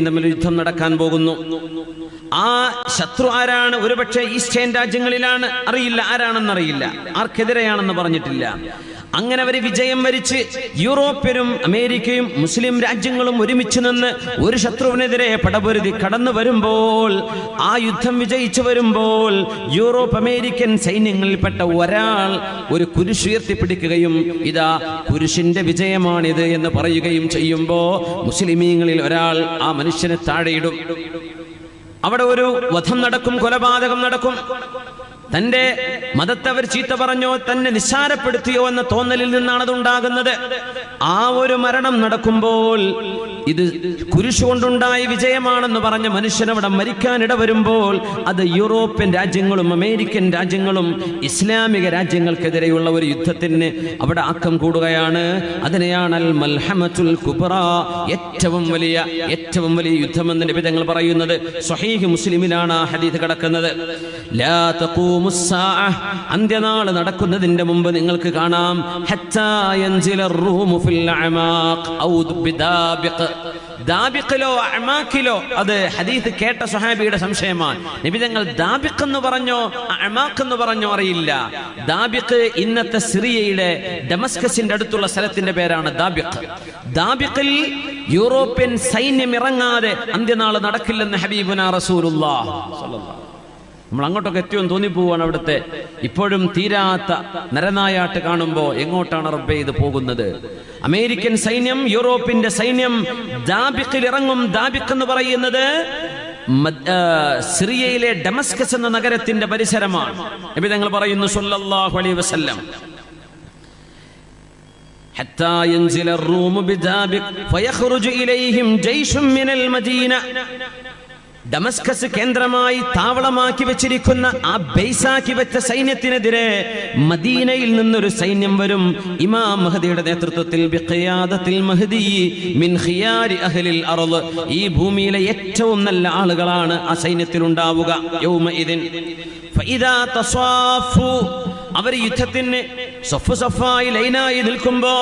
തമ്മിൽ യുദ്ധം നടക്കാൻ പോകുന്നു. ആ ശത്രു ആരാണ്? ഒരുപക്ഷെ ഈസ്റ്റേൺ രാജ്യങ്ങളിലാണ്. അറിയില്ല. ആരാണെന്നറിയില്ല. ആർക്കെതിരെയാണെന്ന് പറഞ്ഞിട്ടില്ല. അങ്ങനെ അവർ വിജയം വരിച്ച് യൂറോപ്യരും അമേരിക്കയും മുസ്ലിം രാജ്യങ്ങളും ഒരുമിച്ച് നിന്ന് ഒരു ശത്രുവിനെതിരെ പടപൊരുതി കടന്നു വരുമ്പോൾ ആ യുദ്ധം വിജയിച്ചു വരുമ്പോൾ യൂറോപ്പ് അമേരിക്കൻ സൈന്യങ്ങളിൽപ്പെട്ട ഒരാൾ ഒരു കുരിശ് ഉയർത്തിപ്പിടിക്കുകയും ഇതാ കുരിശിന്റെ വിജയമാണിത് എന്ന് പറയുകയും ചെയ്യുമ്പോൾ മുസ്ലിമീങ്ങളിൽ ഒരാൾ ആ മനുഷ്യനെ താഴെയിടും. അവിടെ ഒരു വധം നടക്കും കൊലപാതകം നടക്കും. തന്റെ മതത്തെ അവർ ചീത്ത പറഞ്ഞോ തന്നെ നിസ്സാരപ്പെടുത്തിയോ എന്ന തോന്നലിൽ നിന്നാണ് അത് ഉണ്ടാകുന്നത് ആ ഒരു മരണം നടക്കുമ്പോൾ ഇത് കുരിശുകൊണ്ടുണ്ടായ വിജയമാണെന്ന് പറഞ്ഞ മനുഷ്യനവിടെ മരിക്കാനിട വരുമ്പോൾ അത് യൂറോപ്യൻ രാജ്യങ്ങളും അമേരിക്കൻ രാജ്യങ്ങളും ഇസ്ലാമിക രാജ്യങ്ങൾക്കെതിരെയുള്ള ഒരു യുദ്ധത്തിന് അവിടെ ആക്കം കൂടുകയാണ്. അതിനെയാണ് അൽ മൽഹമത്തുൽ കുബ്ര ഏറ്റവും വലിയ ഏറ്റവും വലിയ യുദ്ധമെന്ന് നിബിതങ്ങൾ പറയുന്നത്. സ്വഹീഹ് മുസ്ലിമിലാണ് ആ ഹദീത് കിടക്കുന്നത്. അന്ത്യനാൾ നടക്കുന്നതിന്റെ മുമ്പ് നിങ്ങൾക്ക് കാണാം. ഹത്താ റൂമു ഫിൽ അമാഖ് ഔ ദാബിഖിലോ അഴമാക്കിലോ അത് ഹദീസ് കേട്ട സുഹാബിയുടെ സംശയമാണ്. നിബിതങ്ങൾ ദാബിഖ് എന്ന് പറഞ്ഞോ അമാഖ് എന്ന് പറഞ്ഞോ അറിയില്ല. ദാബിഖ് ഇന്നത്തെ സിറിയയിലെ ഡമസ്കസിന്റെ അടുത്തുള്ള സ്ഥലത്തിന്റെ പേരാണ് ദാബിഖ്. ദാബിഖിൽ യൂറോപ്യൻ സൈന്യം ഇറങ്ങാതെ അന്ത്യനാൾ നടക്കില്ലെന്ന് ഹബീബുന റസൂലുള്ള നമ്മൾ അങ്ങോട്ടൊക്കെ എത്തിയോ തോന്നിപ്പോവാണ് അവിടുത്തെ ഇപ്പോഴും തീരാത്ത നരനായാട്ട് കാണുമ്പോൾ എങ്ങോട്ടാണ് റബ്ബെ ഇത് പോകുന്നത് അമേരിക്കൻ സൈന്യം യൂറോപ്പിന്റെ സൈന്യം ദാബിക്കിൽ ഇറങ്ങും ദാബിക്ക് എന്ന് പറയുന്നത് മദ്- ആ, സിറിയയിലെ ഡമസ്കസ് എന്ന നഗരത്തിന്റെ പരിസരമാണ് നബി തങ്ങൾ പറയുന്നു സല്ലല്ലാഹു അലൈഹി വസല്ലം حتى ينزل الروم بدابق فيخرج إليهم جيش من المدينة ഡമസ്കസ് കേന്ദ്രമായി താവളമാക്കി വെച്ചിരിക്കുന്ന ആ ബേസാക്കി വെച്ച സൈന്യത്തിനെതിരെ മദീനയിൽ നിന്നൊരു സൈന്യം വരും. ഇമാം മഹദിയുടെ നേതൃത്വത്തിൽ മിൻ ഖിയാരി അഹ്ലിൽ അർൾ ഈ ഭൂമിയിലെ ഏറ്റവും നല്ല ആളുകളാണ് ആ സൈന്യത്തിൽ ഉണ്ടാവുക അവർ യുദ്ധത്തിന് സൊഫ് സൊഫായി ലൈനായി നിൽക്കുമ്പോ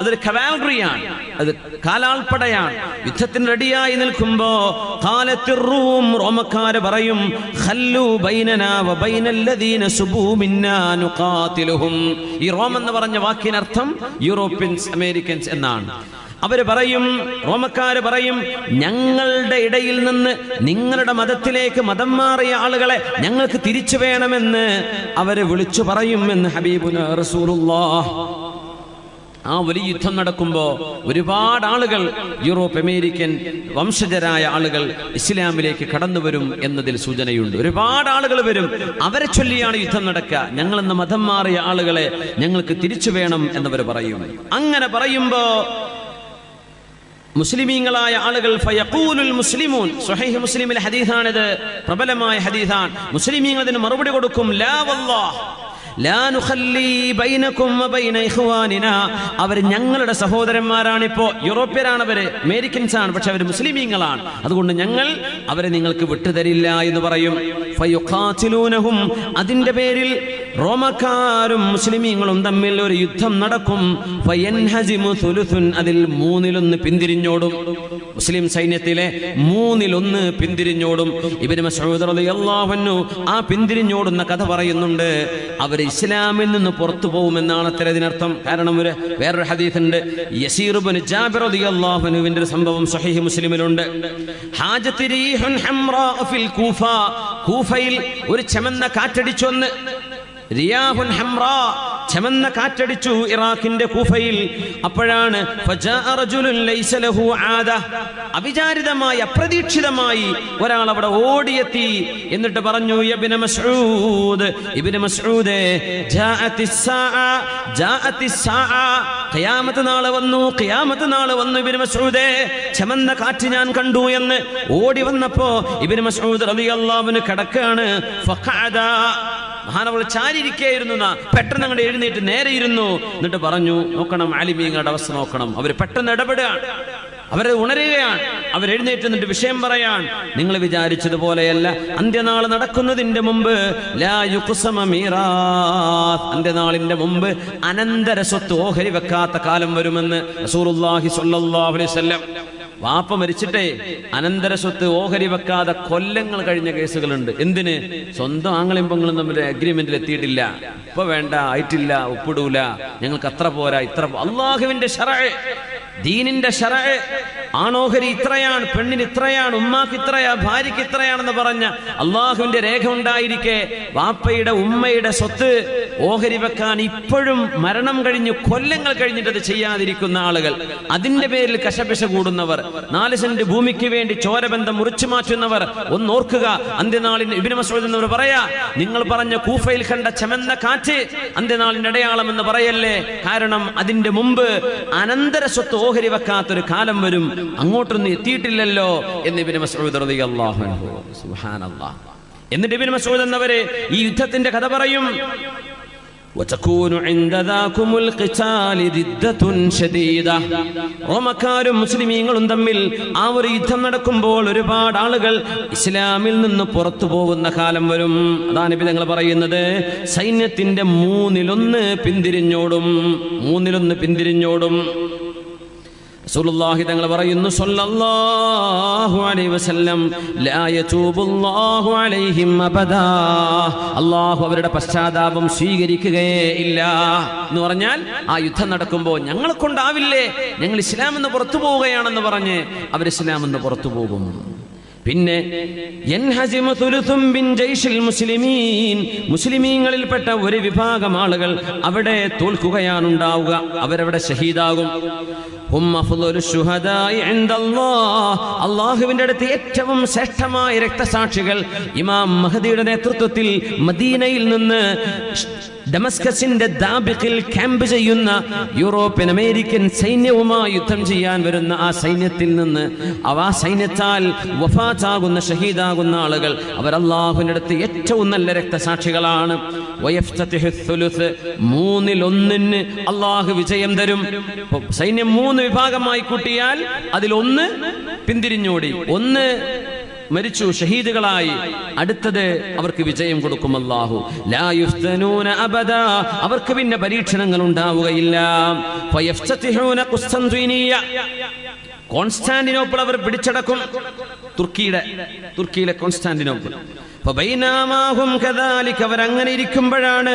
അതൊരു കവാൽറിയാണ് അത് കാലാൾപ്പടയാണ്. യുദ്ധത്തിന് റെഡിയായി നിൽക്കുമ്പോ റൂം റോമക്കാര് പറയും ഈ റോം എന്ന് പറഞ്ഞ വാക്കിനർത്ഥം യൂറോപ്യൻസ് അമേരിക്കൻസ് എന്നാണ്. അവർ പറയും റോമക്കാര് പറയും ഞങ്ങളുടെ ഇടയിൽ നിന്ന് നിങ്ങളുടെ മതത്തിലേക്ക് മതം മാറിയ ആളുകളെ ഞങ്ങൾക്ക് തിരിച്ചു വേണമെന്ന് അവർ വിളിച്ചു പറയും എന്ന് ഹബീബുന റസൂലുള്ളാഹ് ആ വലിയ യുദ്ധം നടക്കുമ്പോൾ ഒരുപാട് ആളുകൾ യൂറോപ്പ് അമേരിക്കൻ വംശജരായ ആളുകൾ ഇസ്ലാമിലേക്ക് കടന്നു വരും എന്നതിൽ സൂചനയുണ്ട്. ഒരുപാട് ആളുകൾ വരും. അവരെ ചൊല്ലിയാണ് യുദ്ധം നടക്കുക. ഞങ്ങൾ എന്ന മതം മാറിയ ആളുകളെ ഞങ്ങൾക്ക് തിരിച്ചു വേണം എന്നവർ പറയും. അങ്ങനെ പറയുമ്പോ മുസ്ലിമീങ്ങളായ ആളുകൾ ഫയഖൂലുൽ മുസ്ലിമൂൻ. സ്വഹീഹ് മുസ്ലിമിലെ ഹദീസാണിത്. പ്രബലമായ ഹദീസാണ്. മുസ്ലിമീങ്ങൾ അതിന് മറുപടി കൊടുക്കും ലാ വല്ലാഹ്. അവർ ഞങ്ങളുടെ സഹോദരന്മാരാണ് ഇപ്പോ യൂറോപ്യരാണ് അവർ അമേരിക്കൻസ് ആണ് പക്ഷെ അവർ മുസ്ലിമീങ്ങളാണ്. അതുകൊണ്ട് ഞങ്ങൾ അവരെ നിങ്ങൾക്ക് വിട്ടുതരില്ല എന്ന് പറയും. അതിന്റെ പേരിൽ റോമക്കാരും മുസ്ലിമീങ്ങളും തമ്മിൽ ഒരു യുദ്ധം നടക്കും. അതിൽ മൂന്നിലൊന്ന് പിന്തിരിഞ്ഞോടും. മുസ്ലിം സൈന്യത്തിലെ മൂന്നിലൊന്ന് പിന്തിരിഞ്ഞോടും. ഇവർ ആ പിന്തിരിഞ്ഞോടുന്ന കഥ പറയുന്നുണ്ട്. അവർ ഇസ്ലാമിൽ നിന്ന് പുറത്തു പോകുമെന്നാണ് അത്ര ഇതിനർത്ഥം കാരണം ഒരു വേറൊരു ഹദീസുണ്ട്. യസീർ ഇബ്നു ജാബിർ അൻഹുവിന്റെ ഒരു സംഭവം സ്വഹീഹ് മുസ്ലിമിലുണ്ട്. കൂഫയിൽ ഒരു ചെമന്ന കാറ്റടിച്ചു വന്ന് റിയാഹുൻ ഹംറാ ചമന്ന കാറ്റടിച്ചു ഇറാഖിന്റെ കൂഫയിൽ. അപ്പോഴാണ്. അവിചാരിതമായി അപ്രതീക്ഷിതമായി ഒരാൾ അവിടെ ഓടിയെത്തി. എന്നിട്ട് പറഞ്ഞു ഇബ്നു മസ്ഊദ് ഇബ്നു മസ്ഊദേ ഖിയാമത്ത് നാളെ വന്നു ഖിയാമത്ത് നാളെ വന്നു ഇബ്നു മസ്ഊദേ. ചമന്ന കാറ്റ് ഞാൻ കണ്ടു എന്ന് ഓടി വന്നപ്പോ ഇബ്നു മസ്ഊദ് റളിയല്ലാഹു അൻഹു കിടക്കാണ്. ഫഖഅദ മഹാനവൾ ചാരിയിരിക്കുകയായിരുന്നു. പെട്ടെന്ന് അങ്ങോട്ട് എഴുന്നേറ്റ് നേരെ ഇരുന്നു. എന്നിട്ട് പറഞ്ഞു നോക്കണം ആലിമീങ്ങളുടെ അവസ്ഥ നോക്കണം. അവർ പെട്ടെന്ന് ഇടപെടുകയാണ്. അവരെ ഉണരുകയാണ്. അവരെഴുന്നേറ്റ് എന്നിട്ട് വിഷയം പറയാൻ നിങ്ങൾ വിചാരിച്ചതുപോലെയല്ല. അന്ത്യനാൾ നടക്കുന്നതിന്റെ മുമ്പ്. അന്ത്യനാളിന്റെ മുമ്പ് അനന്തര സ്വത്ത് ഓഹരി വെക്കാത്ത കാലം വരുമെന്ന് റസൂലുള്ളാഹി അലൈഹി വസല്ലം വാപ്പ മരിച്ചിട്ടേ അനന്തര സ്വത്ത് ഓഹരി വെക്കാതെ കൊല്ലങ്ങൾ കഴിഞ്ഞ കേസുകളുണ്ട്. എന്തിന്? സ്വന്തം ആങ്ങളിമ്പങ്ങളും പെങ്ങളും തമ്മിൽ അഗ്രിമെന്റിൽ എത്തിയിട്ടില്ല. ഇപ്പൊ വേണ്ട ആയിട്ടില്ല ഒപ്പിടൂല. ഞങ്ങൾക്ക് അത്ര പോരാ ഇത്ര അള്ളാഹുവിന്റെ ഷറ ദീനിന്റെ ഷറ ആണോഹരി ഇത്രയാണ് പെണ്ണിന് ഇത്രയാണ് ഉമ്മാക്ക് ഇത്രയാ ഭാര്യയ്ക്ക് ഇത്രയാണെന്ന് പറഞ്ഞ അള്ളാഹുവിന്റെ രേഖ ഉണ്ടായിരിക്കെ വാപ്പയുടെ ഉമ്മയുടെ സ്വത്ത് ഓഹരി വെക്കാൻ ഇപ്പോഴും മരണം കഴിഞ്ഞു കൊല്ലങ്ങൾ കഴിഞ്ഞിട്ട് അത് ചെയ്യാതിരിക്കുന്ന ആളുകൾ. അതിന്റെ പേരിൽ കശപിശ കൂടുന്നവർ നാല് സെന്റ് ഭൂമിക്ക് വേണ്ടി ചോരബന്ധം മുറിച്ചു മാറ്റുന്നവർ. ഒന്നോർക്കുക അന്ത്യനാളിന് ഇബിന് പറയാ നിങ്ങൾ പറഞ്ഞ കൂഫയിൽ കണ്ട ചമന്ന കാറ്റ് അന്ത്യനാളിന്റെ അടയാളം എന്ന് പറയല്ലേ? കാരണം അതിന്റെ മുമ്പ് അനന്തര സ്വത്ത് ഓഹരി വെക്കാത്തൊരു കാലം വരും. അങ്ങോട്ടൊന്നും എത്തിയിട്ടില്ലല്ലോ എന്ന് ഇബിന് മസൂദ് റളിയല്ലാഹു അൻഹു സുബ്ഹാനല്ലാഹ് എന്നിട്ട് ഇബിന് മസൂദ് എന്നവര് ഈ യുദ്ധത്തിന്റെ കഥ പറയും وتكون عند ذاكم القتال ردة شديدة റോമക്കാരും മുസ്ലിമീങ്ങളും തമ്മിൽ ആ ഒരു യുദ്ധം നടക്കുമ്പോൾ ഒരുപാട് ആളുകൾ ഇസ്ലാമിൽ നിന്ന് പുറത്തു പോകുന്ന കാലം വരും അതാണ് ഇപ്പൊ ഞങ്ങൾ പറയുന്നത് സൈന്യത്തിന്റെ മൂന്നിലൊന്ന് പിന്തിരിഞ്ഞോടും മൂന്നിലൊന്ന് പിന്തിരിഞ്ഞോടും തങ്ങൾ പറയുന്നു സല്ലല്ലാഹു അലൈഹി വസല്ലം അലൈഹിം അബദാ. അവരുടെ പശ്ചാത്താപം സ്വീകരിക്കുകയേ ഇല്ല. എന്ന് പറഞ്ഞാൽ ആ യുദ്ധം നടക്കുമ്പോൾ ഞങ്ങളെ കൊണ്ടാവില്ലേ? ഞങ്ങൾ ഇസ്ലാം എന്ന് പുറത്തു പോവുകയാണെന്ന് പറഞ്ഞ് അവർ ഇസ്ലാം എന്ന് പുറത്തു പോകും. പിന്നെ മുസ്ലിമീങ്ങളിൽപ്പെട്ട ഒരു വിഭാഗം ആളുകൾ അവിടെ തോൽക്കുകയാണ് ഉണ്ടാവുക അവരവിടെ ഷഹീദാകും. അള്ളാഹുവിന്റെ അടുത്ത് ഏറ്റവും ശ്രേഷ്ഠമായ രക്തസാക്ഷികൾ ഇമാം മഹദിയുടെ നേതൃത്വത്തിൽ മദീനയിൽ നിന്ന് ഡമസ്കസിന്റെ ദാബിഖിൽ ക്യാമ്പ് ചെയ്യുന്ന യൂറോപ്യൻ അമേരിക്കൻ സൈന്യവുമായി യുദ്ധം ചെയ്യാൻ വരുന്ന ആ സൈന്യത്തിൽ നിന്ന് അവ ആ സൈന്യത്താൽ വഫാത്താകുന്ന ഷഹീദാകുന്ന ആളുകൾ അവർ അള്ളാഹുവിന്റെ അടുത്ത് ഏറ്റവും നല്ല രക്തസാക്ഷികളാണ്. മൂന്നിൽ ഒന്നിന് അള്ളാഹു വിജയം തരും സൈന്യം മൂന്ന് വിഭാഗമായി കൂട്ടിയാൽ അതിലൊന്ന് പിന്തിരിഞ്ഞോടി ഒന്ന് മരിച്ചു ഷഹീദുകളായി. അടുത്തത് അവർക്ക് വിജയം കൊടുക്കും അല്ലാഹു. ലാ യുഫ്തനൂന അബദ. അവർക്ക് പിന്നെ പരീക്ഷണങ്ങൾ ഉണ്ടാവുകയില്ല. കോൺസ്റ്റാന്റിനോപ്പിൾ അവർ പിടിച്ചടക്കും. തുർക്കിയുടെ തുർക്കിയിലെ കോൺസ്റ്റാന്റിനോപ്പിൾ. അവരങ്ങനെ ഇരിക്കുമ്പോഴാണ്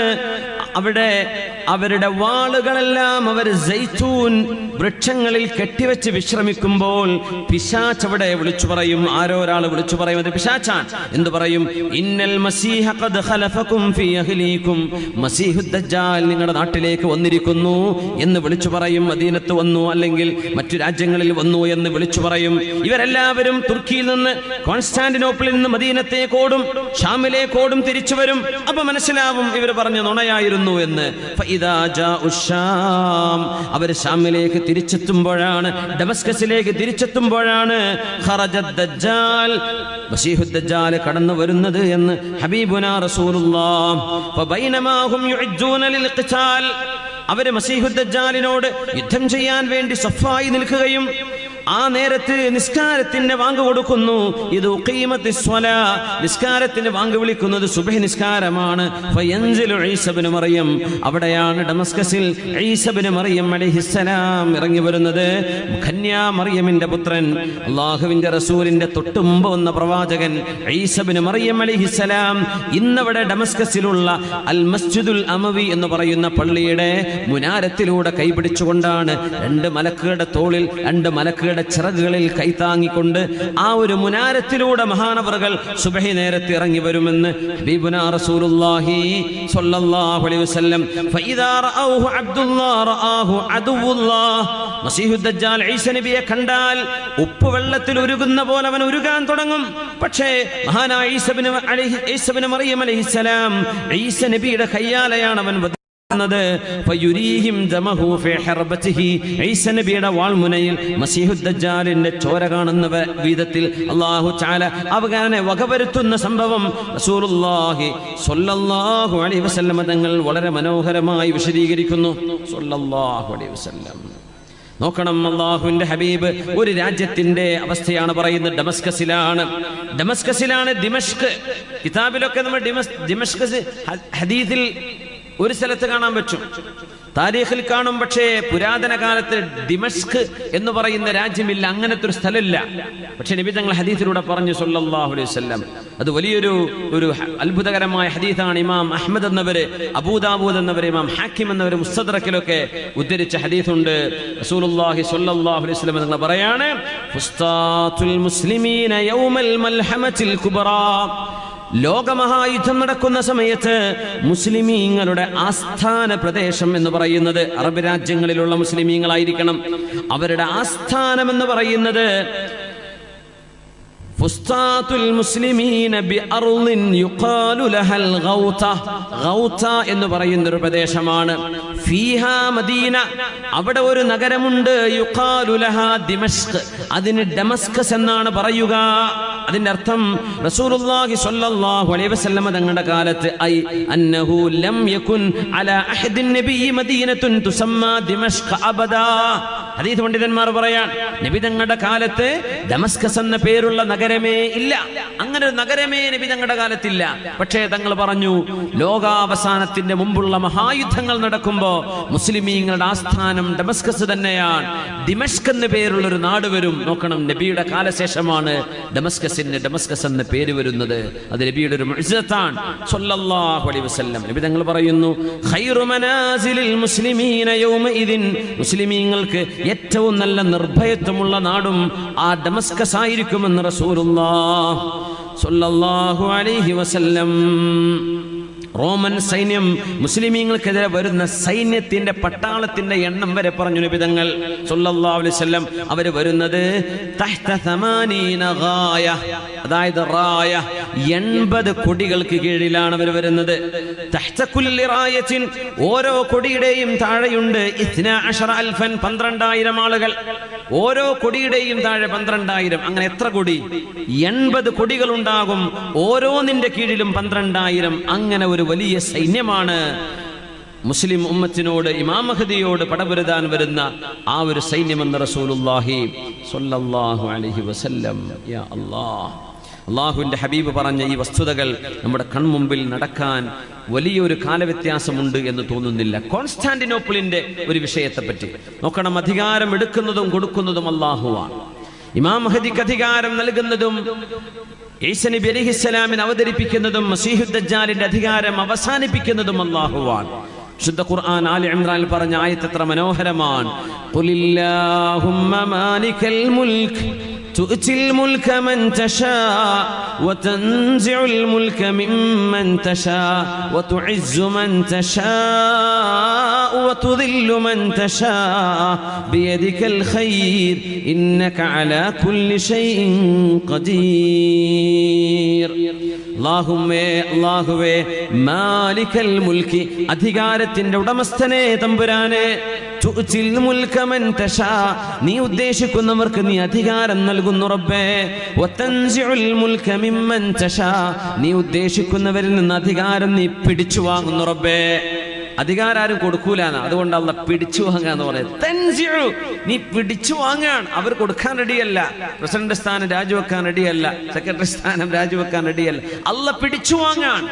അവിടെ അവരുടെ വാളുകളെല്ലാം അവർ സൈത്തൂൻ വൃക്ഷങ്ങളിൽ കെട്ടിവെച്ച് വിശ്രമിക്കുമ്പോൾ പിശാച്ച് അവിടെ വിളിച്ചു പറയും. ആരോ ഒരാൾ വിളിച്ചു പറയും. അത് പിശാച്ചാൻ എന്തു പറയും? ഇന്നൽ മസീഹ ഖദ് ഖലഫകും ഫീ അഹ്ലീകും മസീഹുദ് ദജ്ജാൽ നിങ്ങളുടെ നാട്ടിലേക്ക് വന്നിരിക്കുന്നു എന്ന് വിളിച്ചു പറയും. മദീനത്ത് വന്നു അല്ലെങ്കിൽ മറ്റു രാജ്യങ്ങളിൽ വന്നു എന്ന് വിളിച്ചു പറയും. ഇവരെല്ലാവരും തുർക്കിയിൽ നിന്ന് കോൺസ്റ്റാന്റിനോപ്പിളിൽ നിന്ന് മദീനത്തേക്ക് ഓടും. ഷാമിലേക്ക് ഓടും തിരിച്ചു വരും അപ്പൊ മനസ്സിലാവും ഇവർ പറഞ്ഞ നുണയായിരുന്നു എന്ന്. അവർ ഷാമിലേക്ക് തിരിച്ചെത്തുമ്പോഴാണ് ഡമസ്കസിലേക്ക് തിരിച്ചെത്തുമ്പോഴാണ് ദജ്ജാൽ കടന്നു വരുന്നത് എന്ന് ഹബീബുന അവർ മസീഹുദ്ദാലിനോട് യുദ്ധം ചെയ്യാൻ വേണ്ടി സഫായി നിൽക്കുകയും ആ നേരത്ത് നിസ്കാരത്തിന്റെ വാങ്ക് കൊടുക്കുന്നു. ഇത് നിസ്കാരത്തിന്റെ വാങ്ക് വിളിക്കുന്നത് സുബഹി നിസ്കാരമാണ്. മറിയം. അവിടെയാണ് ഡമസ്കസിൽ ഈസബിന് മറിയം അലിഹിസ്സലാം ഇറങ്ങി വരുന്നത്. ഖന്യാ മറിയമിന്റെ പുത്രൻ അള്ളാഹുവിന്റെ റസൂലിന്റെ തൊട്ടുമുമ്പ് വന്ന പ്രവാചകൻ ഈസബിന് മറിയം അലിഹിസ്സലാം ഇന്നവിടെ ഡമസ്കസിലുള്ള അൽ മസ്ജിദുൽ അമവി എന്ന് പറയുന്ന പള്ളിയുടെ മുനാരത്തിലൂടെ കൈപിടിച്ചുകൊണ്ടാണ് രണ്ട് മലക്കുകളുടെ തോളിൽ രണ്ട് മലക്കുകളുടെ ചിറകുകളിൽ കൈത്താങ്ങിക്കൊണ്ട് ആ ഒരു മുനാരത്തിലൂടെ മഹാനവറുകൾ സുബഹി നേരത്തെ ഇറങ്ങി വരുമെന്ന് ഹബീബുനാ റസൂലുള്ളാഹി അലൈഹി വസല്ലം. ഈസ നബിയെ കണ്ടാൽ ഉപ്പ് വെള്ളത്തിൽ ഉരുകുന്ന പോലെ അവൻ ഉരുകാൻ തുടങ്ങും. പക്ഷേ മഹാനായ ഈസബിന് അലൈഹി ഈസബിന് മറിയം അലൈഹിസ്സലാം ഈസ നബിയുടെ കയ്യാലയാണ് അവൻ വധ- ഫയുരീഹിം ദമഹു ഫി ഹർബതിഹി ഈസ വാൾമുനയിൽ മസീഹുദ്ദജ്ജാലിന്റെ ചോര കാണുന്ന വിധത്തിൽ അല്ലാഹു തആല അവഗാനെ വകവരുത്തുന്ന സംഭവം റസൂലുള്ളാഹി സ്വല്ലല്ലാഹു അലൈഹി വസല്ലം തങ്ങൾ വളരെ മനോഹരമായി വിശദീകരിക്കുന്നു. സ്വല്ലല്ലാഹു അലൈഹി വസല്ലം. നോക്കണം അള്ളാഹുവിന്റെ ഹബീബ് ഒരു രാജ്യത്തിന്റെ അവസ്ഥയാണ് പറയുന്നത്. ഡമസ്കസിലാണ്. ഡമസ്കസിലാണ് ദിമഷ്ക്. കിതാബിലൊക്കെ നമ്മൾ ഡിമസ് ദിമഷ്കസ് ഹദീസിൽ ഒരു സ്ഥലത്ത് കാണാൻ പറ്റും. താരീഖിൽ കാണും പക്ഷേ പുരാതന കാലത്ത് ദിമഷ്ക് എന്ന് പറയുന്ന രാജ്യമില്ല അങ്ങനത്തെ ഒരു സ്ഥലമില്ല. പക്ഷെ നബി തങ്ങൾ ഹദീസിലൂടെ പറഞ്ഞു സല്ലല്ലാഹു അലൈഹി വസല്ലം. അത് വലിയൊരു ഒരു അത്ഭുതകരമായ ഹദീസാണ് ഇമാം അഹമ്മദ് എന്നവര് അബൂദാബൂദ് എന്നവര് ഇമാം ഹാക്കിം എന്നവര് മുസ്തദ്രക്കിലൊക്കെ ഉദ്ധരിച്ച ഹദീസുണ്ട്. റസൂലുള്ളാഹി സല്ലല്ലാഹു അലൈഹി വസല്ലം നിങ്ങൾ പറയാണ് ഫുസ്താത്തുൽ മുസ്ലിമീന യൗമൽ മൽഹമത്തിൽ കുബ്റാ. ലോകമഹായുദ്ധം നടക്കുന്ന സമയത്ത് മുസ്ലിമീങ്ങളുടെ ആസ്ഥാന പ്രദേശം എന്ന് പറയുന്നത് അറബ് രാജ്യങ്ങളിലുള്ള മുസ്ലിമീങ്ങളായിരിക്കണം. അവരുടെ ആസ്ഥാനം എന്ന് പറയുന്നത് എന്ന് പറയുന്ന ഒരു പ്രദേശമാണ് മദീന. അവിടെ ഒരു നഗരമുണ്ട്. അതിന് ഡമസ്കസ് എന്നാണ് പറയുക. അതിന്റെ അർത്ഥം റസൂലുള്ളാഹി സ്വല്ലല്ലാഹു അലൈഹി വസല്ലമ തങ്ങളുടെ കാലത്ത് ഐ അന്നഹു ലം യകുൻ അലാ അഹദിൻ നബി മദീനത്തുൻ തുസമ്മാ ദിമഷ്ക് അബദാ. ഹദീസ് പണ്ഡിതന്മാർ പറയാൻ നബി തങ്ങളുടെ കാലത്ത് ഡമസ്കസ് എന്ന പേരുള്ള നഗരമേ ഇല്ല. അങ്ങനെ ഒരു നഗരമേ നബി തങ്ങളുടെ കാലത്തില്ല. പക്ഷേ തങ്ങൾ പറഞ്ഞു ലോകാവസാനത്തിന്റെ മുമ്പുള്ള മഹായുദ്ധങ്ങൾ നടക്കുമ്പോ മുസ്ലിമീങ്ങളുടെ ആസ്ഥാനം ഡമസ്കസ് തന്നെയാണ്. ദിമഷ്ക് എന്ന പേരുള്ള ഒരു നാട് വരും. നോക്കണം നബിയുടെ കാലശേഷമാണ് ഡമസ്കസിന് ഡമസ്കസ് എന്ന പേര് വരുന്നത്. അത് നബിയുടെ ഒരു അലൈഹി വസല്ലം. നബി തങ്ങൾ പറയുന്നു മുസ്ലിമീങ്ങൾക്ക് ഏറ്റവും നല്ല നിർഭയത്വമുള്ള നാടും ആ ഡമസ്കസ് ആയിരിക്കുമെന്ന് അലൈഹി വസല്ലം. റോമൻ സൈന്യം മുസ്ലിമീങ്ങൾക്കെതിരെ വരുന്ന സൈന്യത്തിന്റെ പട്ടാളത്തിന്റെ എണ്ണം വരെ പറഞ്ഞു നിബിതങ്ങൾ. വസല്ലം അവർ വരുന്നത് അതായത് റായ. എൺപത് കൊടികൾക്ക് കീഴിലാണ് അവർ വരുന്നത്. ഓരോ കൊടിയുടെയും താഴെയുണ്ട്. അൽഫൻ പന്ത്രണ്ടായിരം ആളുകൾ. ഓരോ കൊടിയുടെയും താഴെ പന്ത്രണ്ടായിരം. അങ്ങനെ എത്ര കൊടി? എൺപത് കൊടികൾ ഉണ്ടാകും ഓരോന്നിന്റെ കീഴിലും പന്ത്രണ്ടായിരം. അങ്ങനെ ഒരു വലിയ സൈന്യമാണ്. മുസ്ലിം ഉമ്മത്തിനോട് ഇമാം മഹദിയോട് പടപൊരുതാൻ വരുന്ന ആ ഒരു സൈന്യമെന്ന് റസൂലുല്ലാഹി സ്വല്ലല്ലാഹു അലൈഹി വസല്ലം. യാ അല്ലാഹ്. അള്ളാഹുവിന്റെ ഹബീബ് പറഞ്ഞ ഈ വസ്തുതകൾ നമ്മുടെ കൺമുമ്പിൽ നടക്കാൻ വലിയൊരു കാലവ്യത്യാസമുണ്ട് എന്ന് തോന്നുന്നില്ല. കോൺസ്റ്റാന്റിനോപ്പിളിന്റെ ഒരു വിഷയത്തെ പറ്റി നോക്കണം അധികാരം എടുക്കുന്നതും കൊടുക്കുന്നതും അള്ളാഹുവാണ്. ഇമാം മഹദിക്ക് അധികാരം നൽകുന്നതും ഈസ നബി അലിഹിസ്സലാമിന് അവതരിപ്പിക്കുന്നതും മസീഹുദ്ദാലിന്റെ അധികാരം അവസാനിപ്പിക്കുന്നതും അള്ളാഹുവാണ്. ശുദ്ധ ഖുർആൻ ആലി ഇമ്രാനിൽ പറഞ്ഞ ആയത്ത് എത്ര മനോഹരമാണ്. تؤتي الملك من تشاء وتنزع الملك ممن تشاء وتعز من تشاء وتذل من تشاء بيدك الخير إنك على كل شيء قدير അള്ളാഹുമേ അള്ളാഹുവേ മാലിക്കൽ മുൽക്കി അധികാരത്തിന്റെ ഉടമസ്ഥനെ തമ്പുരാനെ തുഅ്തിൽ മുൽക മൻ തശാ. നീ ഉദ്ദേശിക്കുന്നവർക്ക് നീ അധികാരം നൽകുന്നു റബ്ബേ വതൻസിഉൽ മുൽക മിമ്മൻ തശാ. നീ ഉദ്ദേശിക്കുന്നവരിൽ നിന്ന് അധികാരം നീ പിടിച്ചു വാങ്ങുന്നു റബ്ബേ അധികാരം ആരും കൊടുക്കൂല അതുകൊണ്ട് അള്ള പിടിച്ചു വാങ്ങുക എന്ന് പറയുന്നത്. നീ പിടിച്ചു വാങ്ങാണ്. അവർ കൊടുക്കാൻ റെഡിയല്ല. പ്രസിഡന്റ് സ്ഥാനം രാജിവെക്കാൻ റെഡിയല്ല. സെക്രട്ടറി സ്ഥാനം രാജിവെക്കാൻ റെഡിയല്ല. അള്ള പിടിച്ചു വാങ്ങാൻ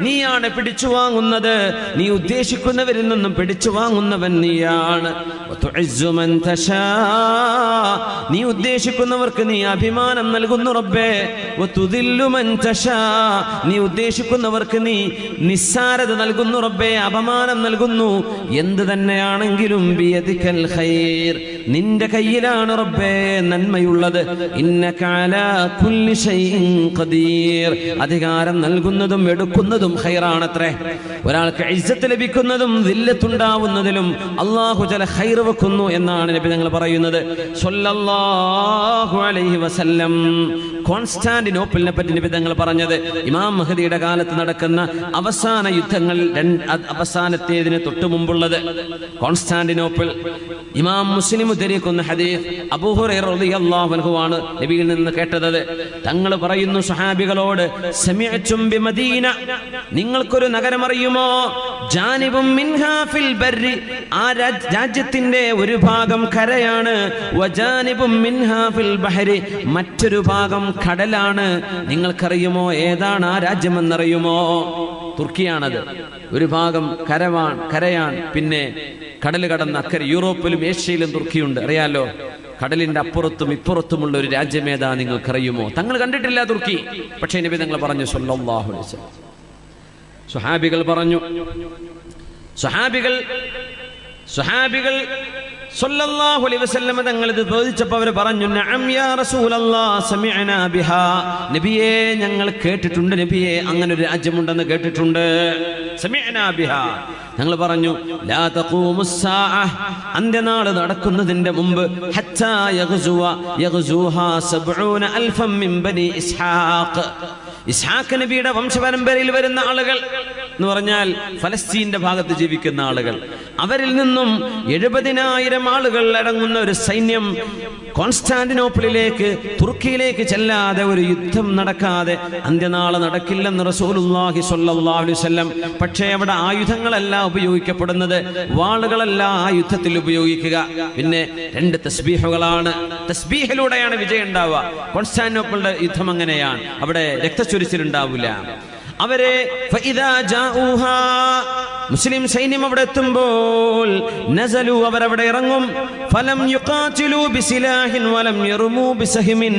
നീയാണ് പിടിച്ചു വാങ്ങുന്നത്. നീ ഉദ്ദേശിക്കുന്നവരിൽ നിന്നും പിടിച്ചു വാങ്ങുന്നവൻ നീയാണ്. നീ ഉദ്ദേശിക്കുന്നവർക്ക് നീ അഭിമാനം നൽകുന്നു റബ്ബേ. നീ ഉദ്ദേശിക്കുന്നവർക്ക് നീ നിസ്സാരത നൽകുന്നു റബ്ബേ അപമാനം നൽകുന്നു. എന്ത് തന്നെയാണെങ്കിലും ബിയദിക്കൽ നിന്റെ കയ്യിലാണ് റബ്ബേ നന്മയുള്ളത്. അധികാരം നൽകുന്നതും എടുക്കുന്നതും ഹൈറാണത്രേ ഒരാൾക്ക് ഐസത്ത് ലഭിക്കുന്നതും വില്ലത്തുണ്ടാവുന്നതിലും അള്ളാഹു ചില ഹൈർ വെക്കുന്നു എന്നാണ് നബി ഞങ്ങൾ പറയുന്നത്. അലൈഹി വസല്ലം. കോൺസ്റ്റാന്റിനോപ്പിളിനെ പറ്റി നബി തങ്ങൾ പറഞ്ഞത്. ഇമാം മഹദിയുടെ കാലത്ത് നടക്കുന്ന അവസാന യുദ്ധങ്ങൾ അവസാനത്തേതിന് തൊട്ടു മുമ്പുള്ളത്. കോൺസ്റ്റാന്റിനോപ്പിൾ. ഇമാം മുസ്ലിം ഉദ്ധരിക്കുന്ന ഹദീസ് അബൂഹുറൈറിയാഹുവാണ് നബിയിൽ നിന്ന് കേട്ടത്. തങ്ങൾ പറയുന്നു സഹാബികളോട് മദീന നിങ്ങൾക്ക് നിങ്ങൾക്കൊരു നഗരം അറിയുമോ ജാനിബും മിൻഹാ ഫിൽ ബർരി ആ രാജ്യത്തിന്റെ ഒരു ഭാഗം കരയാണ്. വജാനിബും മിൻഹാ ഫിൽ ബഹരി മറ്റൊരു ഭാഗം കടലാണ്. നിങ്ങൾക്കറിയുമോ ഏതാണ് ആ രാജ്യം രാജ്യമെന്നറിയുമോ? തുർക്കിയാണത്. ഒരു ഭാഗം കരവാൻ കരയാൻ പിന്നെ കടൽ കടന്ന് അക്കരെ യൂറോപ്പിലും ഏഷ്യയിലും തുർക്കിയുണ്ട്. അറിയാലോ? കടലിന്റെ അപ്പുറത്തും ഇപ്പുറത്തുമുള്ള ഒരു രാജ്യമേതാ നിങ്ങൾക്കറിയുമോ? തങ്ങൾ കണ്ടിട്ടില്ല തുർക്കി. പക്ഷേ നബി തങ്ങൾ പറഞ്ഞു വസല്ലം. സുഹാബികൾ പറഞ്ഞു സുഹാബികൾ സുഹാബികൾ സല്ലല്ലാഹു അലൈഹി വസല്ലം അവർ പറഞ്ഞു നഅം യാ ബിഹാ. നബിയേ ഞങ്ങൾ കേട്ടിട്ടുണ്ട് നബിയേ അങ്ങനെ ഒരു രാജ്യമുണ്ടെന്ന് കേട്ടിട്ടുണ്ട്. ബിഹാ. ഞങ്ങൾ പറഞ്ഞു ലാ അന്ത്യനാൾ നടക്കുന്നതിന്റെ മുമ്പ് ഹത്താ മിൻ ബനി ഇസ്ഹാഖ്. ഇസ്ഹാഖ് നബിയുടെ വംശപരമ്പരയിൽ വരുന്ന ആളുകൾ എന്ന് പറഞ്ഞാൽ ഫലസ്തീന്റെ ഭാഗത്ത് ജീവിക്കുന്ന ആളുകൾ. അവരിൽ നിന്നും എഴുപതിനായിരം ആളുകൾ അടങ്ങുന്ന ഒരു സൈന്യം കോൺസ്റ്റാന്റിനോപ്പിളിലേക്ക് തുർക്കിയിലേക്ക് ചെല്ലാതെ ഒരു യുദ്ധം നടക്കാതെ അന്ത്യനാൾ നടക്കില്ലെന്ന് റസൂലുള്ളാഹി സ്വല്ലല്ലാഹു വസല്ലം. പക്ഷേ അവിടെ ആയുധങ്ങളല്ല ഉപയോഗിക്കപ്പെടുന്നത്. വാളുകളല്ല ആ യുദ്ധത്തിൽ ഉപയോഗിക്കുക. പിന്നെ രണ്ട് തസ്ബീഹുകളാണ്. തസ്ബീഹിലൂടെയാണ് വിജയം ഉണ്ടാവുക. കോൺസ്റ്റാന്റിനോപ്പിളിന്റെ യുദ്ധം അങ്ങനെയാണ്. അവിടെ രക്തച്ചൊരിച്ചിലുണ്ടാവില്ല. അവരെ മുസ്ലിം സൈന്യം അവിടെ എത്തുമ്പോൾ നസലു അവർ അവിടെ ഇറങ്ങും. ഫലം യുക്കാച്ചിലു ബിസിലാഹിൻ വലം യർമൂ ബിസഹിമിൻ.